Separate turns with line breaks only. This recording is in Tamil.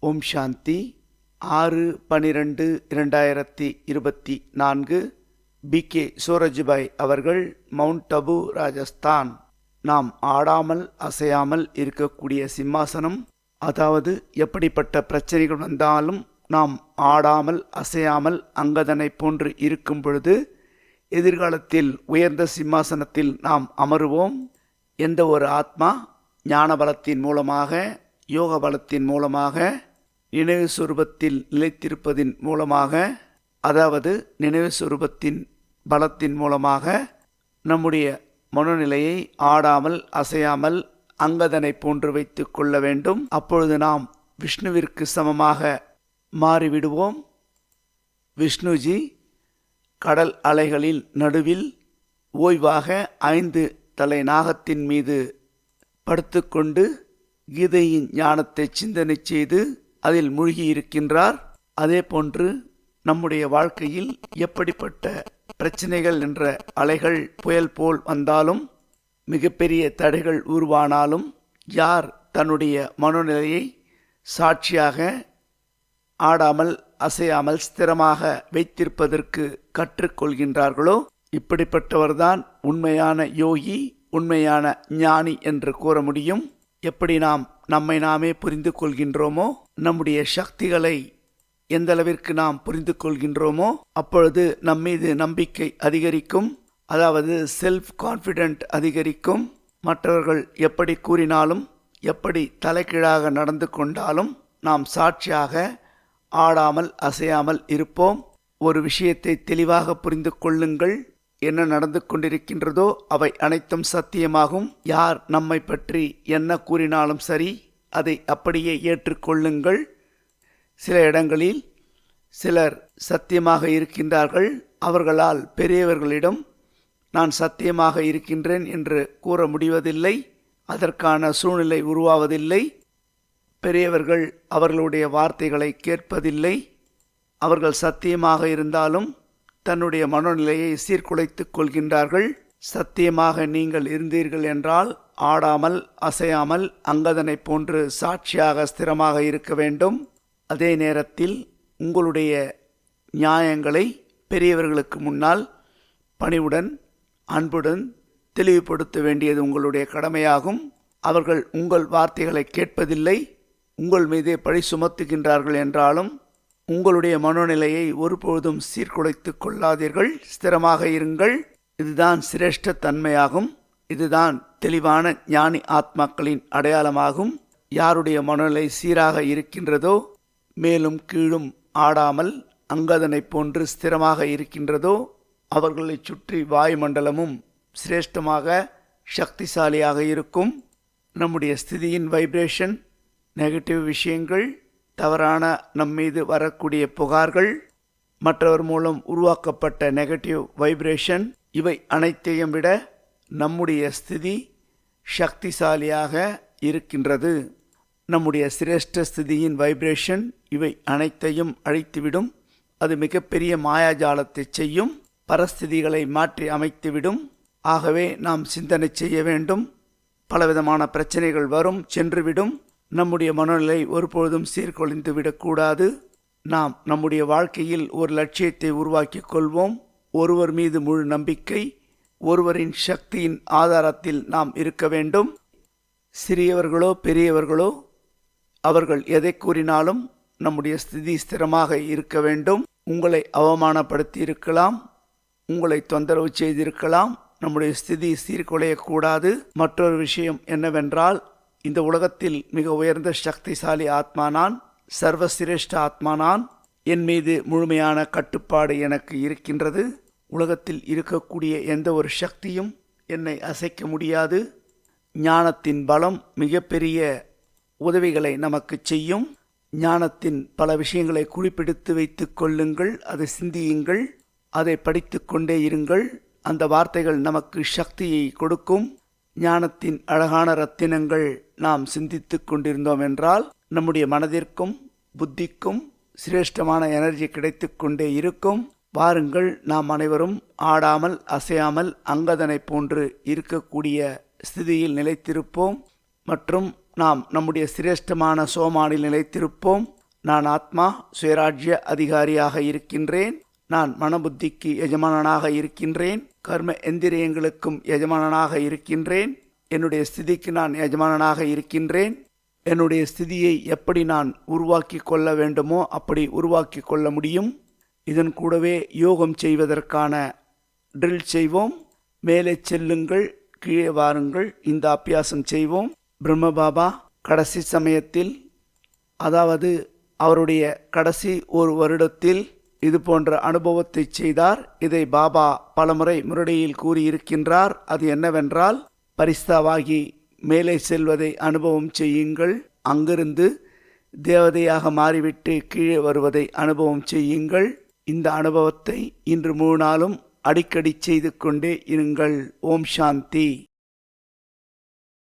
ஓம் சாந்தி. ஆறு பனிரெண்டு இரண்டாயிரத்தி இருபத்தி நான்கு. பி. கே. சூரஜ்பாய் அவர்கள் மவுண்ட் அபு ராஜஸ்தான். நாம் ஆடாமல் அசையாமல் இருக்கக்கூடிய சிம்மாசனம் அதாவது எப்படிப்பட்ட பிரச்சனைகள் வந்தாலும் நாம் ஆடாமல் அசையாமல் அங்கதனை போன்று இருக்கும் பொழுது எதிர்காலத்தில் உயர்ந்த சிம்மாசனத்தில் நாம் அமருவோம். எந்த ஒரு ஆத்மா ஞான பலத்தின் மூலமாக யோக பலத்தின் மூலமாக நினைவு சுரூபத்தில் நிலைத்திருப்பதின் மூலமாக அதாவது நினைவு சுரூபத்தின் பலத்தின் மூலமாக நம்முடைய மனநிலையை ஆடாமல் அசையாமல் அங்கதனை போன்று வைத்து கொள்ள வேண்டும். அப்பொழுது நாம் விஷ்ணுவிற்கு சமமாக மாறிவிடுவோம். விஷ்ணுஜி கடல் அலைகளின் நடுவில் ஓய்வாக ஐந்து தலை நாகத்தின் மீது படுத்துக்கொண்டு கீதையின் ஞானத்தை சிந்தனை செய்து அதில் மூழ்கி இருக்கின்றார் அதே போன்று நம்முடைய வாழ்க்கையில் எப்படிப்பட்ட பிரச்சனைகள் என்ற அலைகள் புயல் போல் வந்தாலும் மிகப்பெரிய தடைகள் உருவானாலும் யார் தன்னுடைய மனோநிலையை சாட்சியாக ஆடாமல் அசையாமல் ஸ்திரமாக வைத்திருப்பதற்கு கற்றுக்கொள்கின்றார்களோ இப்படிப்பட்டவர்தான் உண்மையான யோகி உண்மையான ஞானி என்று கூற முடியும். எப்படி நாம் நம்மை நாமே புரிந்து கொள்கின்றோமோ நம்முடைய சக்திகளை எந்த அளவிற்கு நாம் புரிந்து கொள்கின்றோமோ அப்பொழுது நம்மீது நம்பிக்கை அதிகரிக்கும். அதாவது செல்ஃப் கான்ஃபிடென்ட் அதிகரிக்கும். மற்றவர்கள் எப்படி கூறினாலும் எப்படி தலைகீழாக நடந்து கொண்டாலும் நாம் சாட்சியாக ஆடாமல் அசையாமல் இருப்போம். ஒரு விஷயத்தை தெளிவாக புரிந்து கொள்ளுங்கள் என்ன நடந்து கொண்டிருக்கின்றதோ அவை அனைத்தும் சத்தியமாகும். யார் நம்மை பற்றி என்ன கூறினாலும் சரி அதை அப்படியே ஏற்றுக்கொள்ளுங்கள். சில இடங்களில் சிலர் சத்தியமாக இருக்கின்றார்கள். அவர்களால் பெரியவர்களிடம் நான் சத்தியமாக இருக்கின்றேன் என்று கூற முடிவதில்லை. அதற்கான சூழ்நிலை உருவாவதில்லை. பெரியவர்கள் அவர்களுடைய வார்த்தைகளை கேட்பதில்லை. அவர்கள் சத்தியமாக இருந்தாலும் தன்னுடைய மனநிலையை சீர்குலைத்துக் கொள்கின்றார்கள். சத்தியமாக நீங்கள் இருந்தீர்கள் என்றால் ஆடாமல் அசையாமல் அங்கதனை போன்று சாட்சியாக ஸ்திரமாக இருக்க வேண்டும். அதே நேரத்தில் உங்களுடைய நியாயங்களை பெரியவர்களுக்கு முன்னால் பணிவுடன் அன்புடன் தெளிவுபடுத்த வேண்டியது உங்களுடைய கடமையாகும். அவர்கள் உங்கள் வார்த்தைகளை கேட்பதில்லை. உங்கள் மீதே பழி சுமத்துகின்றார்கள் என்றாலும் உங்களுடைய மனோநிலையை ஒருபொழுதும் சீர்குலைத்து கொள்ளாதீர்கள். ஸ்திரமாக இருங்கள். இதுதான் சிரேஷ்ட தன்மையாகும் இதுதான் தெளிவான ஞானி ஆத்மாக்களின் அடையாளமாகும். யாருடைய மனநிலை சீராக இருக்கின்றதோ மேலும் கீழும் ஆடாமல் அங்கதனைப் போன்று ஸ்திரமாக இருக்கின்றதோ அவர்களைச் சுற்றி வாயுமண்டலமும் சிரேஷ்டமாக சக்திசாலியாக இருக்கும். நம்முடைய ஸ்திதியின் வைப்ரேஷன் நெகட்டிவ் விஷயங்கள் தவறான நம்மீது வரக்கூடிய புகார்கள் மற்றவர் மூலம் உருவாக்கப்பட்ட நெகட்டிவ் வைப்ரேஷன் இவை அனைத்தையும் விட நம்முடைய ஸ்திதி சக்திசாலியாக இருக்கின்றது. நம்முடைய சிரேஷ்ட ஸ்திதியின் வைப்ரேஷன் இவை அனைத்தையும் அழித்துவிடும். அது மிகப்பெரிய மாயாஜாலத்தை செய்யும் பரஸ்திதிகளை மாற்றி அமைத்துவிடும். ஆகவே நாம் சிந்தனை செய்ய வேண்டும். பலவிதமான பிரச்சனைகள் வரும் சென்றுவிடும். நம்முடைய மனநிலை ஒருபொழுதும் சீர்குலைந்து விடக்கூடாது. நாம் நம்முடைய வாழ்க்கையில் ஒரு லட்சியத்தை உருவாக்கிக் கொள்வோம். ஒருவர் மீது முழு நம்பிக்கை ஒருவரின் சக்தியின் ஆதாரத்தில் நாம் இருக்க வேண்டும். சிறியவர்களோ பெரியவர்களோ அவர்கள் எதை கூறினாலும் நம்முடைய ஸ்திதி ஸ்திரமாக இருக்க வேண்டும். உங்களை அவமானப்படுத்தி இருக்கலாம் உங்களை தொந்தரவு செய்திருக்கலாம். நம்முடைய ஸ்திதி சீர்குலையக்கூடாது. மற்றொரு விஷயம் என்னவென்றால் இந்த உலகத்தில் மிக உயர்ந்த சக்திசாலி ஆத்மா நான் சர்வசிரேஷ்ட ஆத்மா நான் என் மீது முழுமையான கட்டுப்பாடு எனக்கு இருக்கின்றது. உலகத்தில் இருக்கக்கூடிய எந்த ஒரு சக்தியும் என்னை அசைக்க முடியாது. ஞானத்தின் பலம் மிகப்பெரிய உதவிகளை நமக்கு செய்யும். ஞானத்தின் பல விஷயங்களை குறிப்பிடுத்து வைத்துக் கொள்ளுங்கள் அதை சிந்தியுங்கள் அதை படித்து கொண்டே இருங்கள். அந்த வார்த்தைகள் நமக்கு சக்தியை கொடுக்கும். ஞானத்தின் அழகான ரத்தினங்கள் நாம் சிந்தித்து கொண்டிருந்தோம் என்றால் நம்முடைய மனதிற்கும் புத்திக்கும் சிரேஷ்டமான எனர்ஜி கிடைத்து கொண்டே இருக்கும். வாருங்கள் நாம் அனைவரும் ஆடாமல் அசையாமல் அங்கதனை போன்று இருக்கக்கூடிய ஸ்திதியில் நிலைத்திருப்போம். மற்றும் நாம் நம்முடைய சிரேஷ்டமான சோமானில் நிலைத்திருப்போம். நான் ஆத்மா சுயராஜ்ய அதிகாரியாக இருக்கின்றேன். நான் மனபுத்திக்கு எஜமானனாக இருக்கின்றேன். கர்ம எந்திரியங்களுக்கும் எஜமானனாக இருக்கின்றேன். என்னுடைய ஸ்திதிக்கு நான் எஜமானனாக இருக்கின்றேன். என்னுடைய ஸ்திதியை எப்படி நான் உருவாக்கி கொள்ள வேண்டுமோ அப்படி உருவாக்கி கொள்ள முடியும். இதன் கூடவே யோகம் செய்வதற்கான ட்ரில் செய்வோம். மேலே செல்லுங்கள் கீழே வாருங்கள். இந்த அபியாசம் செய்வோம். பிரம்மபாபா கடைசி சமயத்தில் அதாவது அவருடைய கடைசி ஒரு வருடத்தில் இது போன்ற அனுபவத்தை செய்தார். இதை பாபா பலமுறை முரடியில் கூறியிருக்கின்றார். அது என்னவென்றால் பரிஸ்தாவாகி மேலே செல்வதை அனுபவம் செய்யுங்கள். அங்கிருந்து தேவதையாக மாறிவிட்டு கீழே வருவதை அனுபவம் செய்யுங்கள். இந்த அனுபவத்தை இன்று முழு நாளும் அடிக்கடி செய்து கொண்டே இருங்கள். ஓம் சாந்தி.